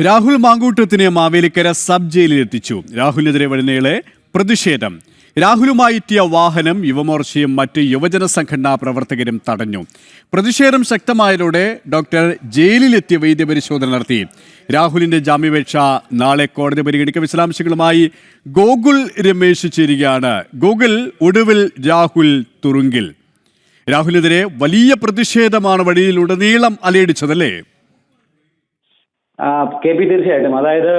Rahul മാങ്കൂട്ടത്തിനെ Mavelikkara sub ജയിലിൽ എത്തിച്ചു. രാഹുലിനെതിരെ വരുന്നയാളെ പ്രതിഷേധം. രാഹുലുമായി എത്തിയ വാഹനം യുവമോർച്ചയും മറ്റ് യുവജന സംഘടനാ പ്രവർത്തകരും തടഞ്ഞു. പ്രതിഷേധം ശക്തമായതോടെ ഡോക്ടർ ജയിലിലെത്തിയ വൈദ്യപരിശോധന നടത്തി. രാഹുലിന്റെ ജാമ്യപേക്ഷ നാളെ കോടതി പരിഗണിക്ക. വിശദാംശങ്ങളുമായി ഗോകുൽ രമേശ് ചേരുകയാണ്. ഗോകുൽ ഒടുവിൽ രാഹുൽ തുറുങ്കിൽ. രാഹുലിനെതിരെ വലിയ പ്രതിഷേധമാണ് വഴിയിലുടനീളം അലയടിച്ചതല്ലേ? കെ പി തീർച്ചയായിട്ടും. അതായത്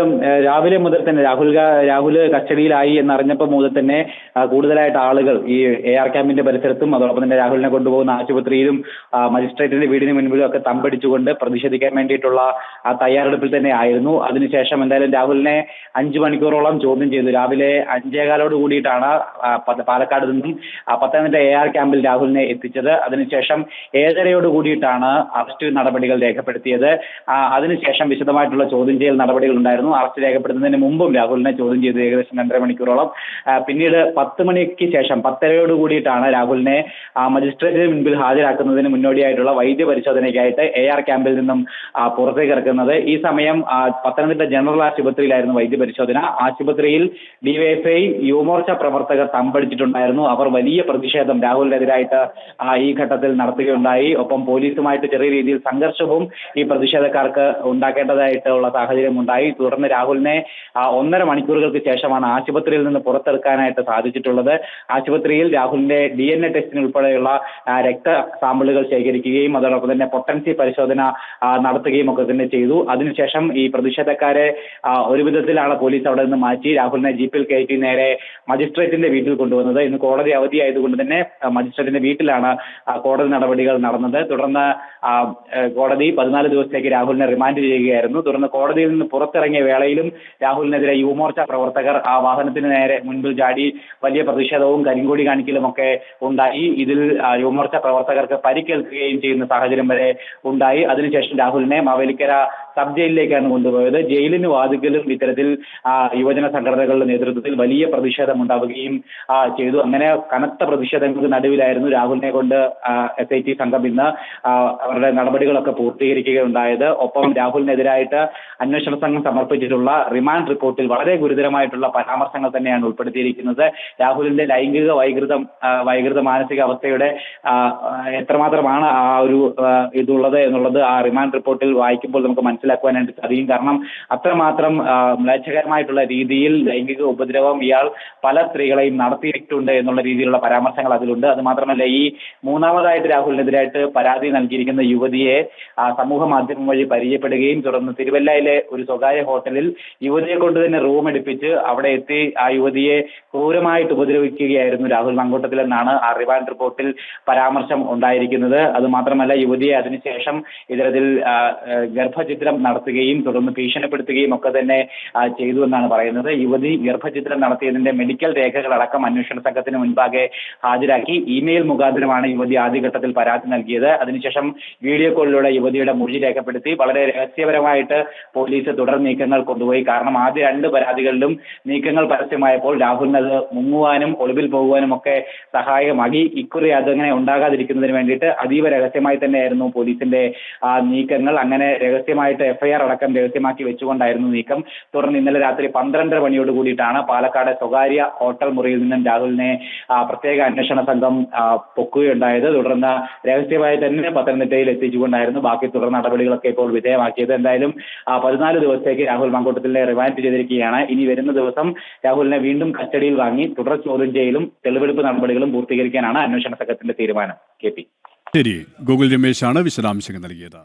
രാവിലെ മുതൽ തന്നെ രാഹുൽ രാഹുൽ കസ്റ്റഡിയിലായി എന്നറിഞ്ഞപ്പോൾ മുതൽ തന്നെ കൂടുതലായിട്ട് ആളുകൾ ഈ എ ആർ ക്യാമ്പിന്റെ പരിസരത്തും അതോടൊപ്പം തന്നെ രാഹുലിനെ കൊണ്ടുപോകുന്ന ആശുപത്രിയിലും മജിസ്ട്രേറ്റിന്റെ വീടിന് മുൻപിലും ഒക്കെ തമ്പടിച്ചുകൊണ്ട് പ്രതിഷേധിക്കാൻ വേണ്ടിയിട്ടുള്ള ആ തയ്യാറെടുപ്പിൽ തന്നെ ആയിരുന്നു. അതിനുശേഷം എന്തായാലും രാഹുലിനെ അഞ്ചു മണിക്കൂറോളം ചോദ്യം ചെയ്തു. രാവിലെ അഞ്ചേകാലോട് കൂടിയിട്ടാണ് പാലക്കാട് നിന്നും പത്തനംതിട്ട എ ആർ ക്യാമ്പിൽ രാഹുലിനെ എത്തിച്ചത്. അതിനുശേഷം ഏഴരയോട് കൂടിയിട്ടാണ് അറസ്റ്റ് നടപടികൾ രേഖപ്പെടുത്തിയത്. അതിനുശേഷം അതിനുശേഷം വിശദമായിട്ടുള്ള ചോദ്യം ചെയ്യൽ നടപടികൾ ഉണ്ടായിരുന്നു. അറസ്റ്റ് രേഖപ്പെടുത്തുന്നതിന് മുമ്പും രാഹുലിനെ ചോദ്യം ചെയ്തു ഏകദേശം രണ്ടര മണിക്കൂറോളം. പിന്നീട് പത്ത് മണിക്ക് ശേഷം പത്തരയോട് കൂടിയിട്ടാണ് രാഹുലിനെ മജിസ്ട്രേറ്റിന് മുൻപിൽ ഹാജരാക്കുന്നതിന് മുന്നോടിയായിട്ടുള്ള വൈദ്യ പരിശോധനയ്ക്കായിട്ട് എ ആർ ക്യാമ്പിൽ നിന്നും പുറത്തേക്ക് ഇറക്കുന്നത്. ഈ സമയം പത്തനംതിട്ട ജനറൽ ആശുപത്രിയിലായിരുന്നു വൈദ്യ പരിശോധന. ആശുപത്രിയിൽ ഡിവൈഎഫ്ഐ യുവമോർച്ച പ്രവർത്തകർ തമ്പടിച്ചിട്ടുണ്ടായിരുന്നു. അവർ വലിയ പ്രതിഷേധം രാഹുലിനെതിരായിട്ട് ഈ ഘട്ടത്തിൽ നടത്തുകയുണ്ടായി. ഒപ്പം പോലീസുമായിട്ട് ചെറിയ രീതിയിൽ സംഘർഷവും ഈ പ്രതിഷേധക്കാർക്ക് ഉണ്ടാക്കേണ്ടതായിട്ടുള്ള സാഹചര്യം ഉണ്ടായി. തുടർന്ന് രാഹുലിനെ ഒന്നര മണിക്കൂറുകൾക്ക് ശേഷമാണ് ആശുപത്രിയിൽ നിന്ന് പുറത്തെടുക്കാനായിട്ട് സാധിച്ചിട്ടുള്ളത്. ആശുപത്രിയിൽ രാഹുലിന്റെ ഡി എൻ എ ടെസ്റ്റിന് ഉൾപ്പെടെയുള്ള രക്ത സാമ്പിളുകൾ ശേഖരിക്കുകയും അതോടൊപ്പം തന്നെ പൊട്ടൻസി പരിശോധന നടത്തുകയും ഒക്കെ തന്നെ ചെയ്തു. അതിനുശേഷം ഈ പ്രതിഷേധക്കാരെ ഒരു വിധത്തിലാണ് പോലീസ് അവിടെ നിന്ന് മാറ്റി. രാഹുലിനെ ജീപ്പിൽ കയറ്റി നേരെ മജിസ്ട്രേറ്റിന്റെ വീട്ടിൽ കൊണ്ടുവന്നത്. ഇന്ന് കോടതി അവധിയായതുകൊണ്ട് തന്നെ മജിസ്ട്രേറ്റിന്റെ വീട്ടിലാണ് കോടതി നടപടികൾ നടന്നത്. തുടർന്ന് കോടതി പതിനാല് ദിവസത്തേക്ക് രാഹുലിനെ റിമാൻഡ് ചെയ്യുകയായിരുന്നു. തുടർന്ന് കോടതിയിൽ നിന്ന് പുറത്തിറങ്ങിയ വേളയിലും രാഹുലിനെതിരെ യുവമോർച്ച പ്രവർത്തകർ ആ വാഹനത്തിന് നേരെ മുൻപിൽ ചാടി വലിയ പ്രതിഷേധവും കരിങ്കൊടി കാണിക്കലും ഒക്കെ ഉണ്ടായി. ഇതിൽ യുവമോർച്ച പ്രവർത്തകർക്ക് പരിക്കേൽക്കുകയും ചെയ്യുന്ന സാഹചര്യം വരെ ഉണ്ടായി. അതിനുശേഷം രാഹുലിനെ മാവേലിക്കര സബ് ജയിലിലേക്കാണ് കൊണ്ടുപോയത്. ജയിലിന് വാതിക്കലും ഇത്തരത്തിൽ യുവജന സംഘടനകളുടെ നേതൃത്വത്തിൽ വലിയ പ്രതിഷേധം ഉണ്ടാവുകയും ചെയ്തു. അങ്ങനെ കനത്ത പ്രതിഷേധങ്ങൾക്ക് നടുവിലായിരുന്നു രാഹുലിനെ കൊണ്ട് എസ് ഐ ടി സംഘം ഇന്ന് അവരുടെ നടപടികളൊക്കെ പൂർത്തീകരിക്കുകയുണ്ടായത്. ഒപ്പം രാഹുലിനെതിരായിട്ട് അന്വേഷണ സംഘം സമർപ്പിച്ചിട്ടുള്ള റിമാൻഡ് റിപ്പോർട്ടിൽ വളരെ ഗുരുതരമായിട്ടുള്ള പരാമർശങ്ങൾ തന്നെയാണ് ഉൾപ്പെടുത്തിയിരിക്കുന്നത്. രാഹുലിന്റെ ലൈംഗിക വൈകൃതം വൈകൃത മാനസികാവസ്ഥയുടെ എത്രമാത്രമാണ് ആ ഒരു ഇതുള്ളത് എന്നുള്ളത് ആ റിമാൻഡ് റിപ്പോർട്ടിൽ വായിക്കുമ്പോൾ നമുക്ക് മനസ്സിലാക്കുവാനായിട്ട് സാധിക്കും. കാരണം അത്രമാത്രം മ്ലേച്ഛകരമായിട്ടുള്ള രീതിയിൽ ലൈംഗിക ഉപദ്രവം ഇയാൾ പല സ്ത്രീകളെയും നടത്തിയിട്ടുണ്ട് എന്നുള്ള രീതിയിലുള്ള പരാമർശങ്ങൾ അതിലുണ്ട്. അത് മാത്രമല്ല ഈ മൂന്നാമതായിട്ട് രാഹുലിനെതിരായിട്ട് പരാതി നൽകിയിരിക്കുന്ന യുവതിയെ സമൂഹ മാധ്യമം വഴി പരിചയപ്പെടുകയും തുടർന്ന് തിരുവല്ലയിലെ ഒരു സ്വകാര്യ ഹോട്ടലിൽ യുവതിയെ കൊണ്ട് തന്നെ റൂം എടുപ്പിച്ച് അവിടെ എത്തി ആ യുവതിയെ ക്രൂരമായിട്ട് ഉപദ്രവിക്കുകയായിരുന്നു രാഹുൽ മങ്കോട്ടത്തിൽ എന്നാണ് ആ റിവാൻഡ് റിപ്പോർട്ടിൽ പരാമർശം ഉണ്ടായിരിക്കുന്നത്. അത് മാത്രമല്ല യുവതിയെ അതിനുശേഷം ഇത്തരത്തിൽ ആ, ഗർഭചിത്രം നടത്തുകയും തുടർന്ന് ഭീഷണിപ്പെടുത്തുകയും ഒക്കെ തന്നെ ചെയ്തു എന്നാണ് പറയുന്നത്. യുവതി ഗർഭചിത്രം നടത്തിയതിന്റെ മെഡിക്കൽ രേഖകളടക്കം അന്വേഷണ സംഘത്തിന് മുൻപാകെ ഹാജരാക്കി ഇമെയിൽ മുഖാന്തരമാണ് യുവതി ആദ്യഘട്ടത്തിൽ പരാതി നൽകിയത്. അതിനുശേഷം വീഡിയോ കോളിലൂടെ യുവതിയുടെ മൊഴി രേഖപ്പെടുത്തി വളരെ രഹസ്യപരമായിട്ട് പോലീസ് തുടർ നീക്കങ്ങൾ കൊണ്ടുപോയി. കാരണം ആദ്യ രണ്ട് പരാതികളിലും നീക്കങ്ങൾ പരസ്യമായപ്പോൾ രാഹുലിന് അത് മുങ്ങുവാനും ഒളിവിൽ പോകുവാനും ഒക്കെ സഹായകമാകി ഇക്കുറി അതങ്ങനെ ഉണ്ടാകാതിരിക്കുന്നതിന് വേണ്ടിയിട്ട് അതീവ രഹസ്യമായി തന്നെയായിരുന്നു പോലീസിന്റെ നീക്കങ്ങൾ. അങ്ങനെ രഹസ്യമായിട്ട് എഫ്ഐആർ അടക്കം രഹസ്യമാക്കി വെച്ചുകൊണ്ടായിരുന്നു നീക്കം. തുടർന്ന് ഇന്നലെ രാത്രി പന്ത്രണ്ടര മണിയോട് കൂടിയിട്ടാണ് പാലക്കാട് സ്വകാര്യ ഹോട്ടൽ മുറിയിൽ നിന്നും രാഹുലിനെ പ്രത്യേക അന്വേഷണ സംഘം പൊക്കുകയുണ്ടായത്. തുടർന്ന് രഹസ്യമായി തന്നെ പത്തനംതിട്ടയിൽ എത്തിച്ചുകൊണ്ടായിരുന്നു. ബാക്കി തുടർ നടപടികളൊക്കെ ഇപ്പോൾ വിധേയമാക്കിയത്. എന്തായാലും പതിനാല് ദിവസത്തേക്ക് രാഹുൽ മങ്കൂട്ടത്തിലെ റിമാൻഡ് ചെയ്തിരിക്കുകയാണ്. ഇനി വരുന്ന ദിവസം രാഹുലിനെ വീണ്ടും കസ്റ്റഡിയിൽ വാങ്ങി തുടർ ചോദ്യം ചെയ്യലും തെളിവെടുപ്പ് നടപടികളും പൂർത്തീകരിക്കാനാണ് അന്വേഷണ സംഘത്തിന്റെ തീരുമാനം. K P. ശരി. ഗൂഗിൾ രമേശാണ് വിശദാംശങ്ങൾ നൽകിയത്.